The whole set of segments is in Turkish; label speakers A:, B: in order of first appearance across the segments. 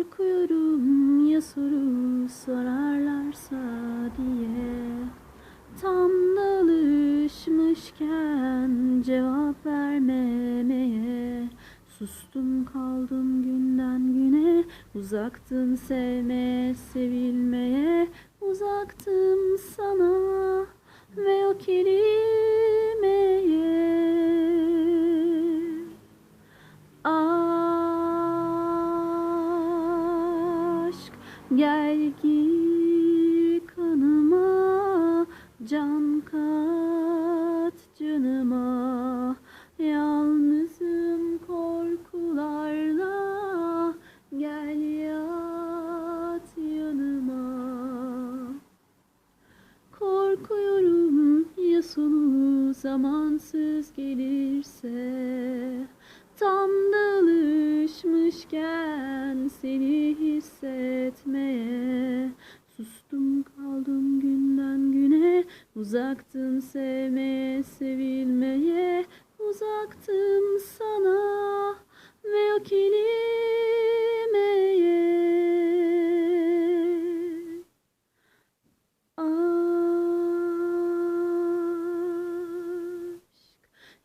A: Korkuyorum ya soru sorarlarsa diye. Tam da alışmışken cevap vermemeye. Sustum kaldım günden güne Uzaktım sevmeye, sevilmeye. Uzaktım sana ve o kelimeye gel gir kanıma Can kat canıma. Yalnızım korkularla Gel yat yanıma. Korkuyorum ya sonu zamansız gelirse. Tam da alışmışken seni hissetmeye Sustum kaldım günden güne. Uzaktım sevmeye, sevilmeye. Uzaktım sana ve o kelimeye. Aşk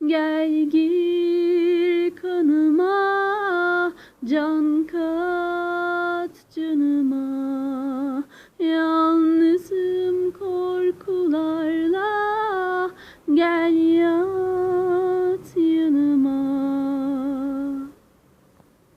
A: gel gir John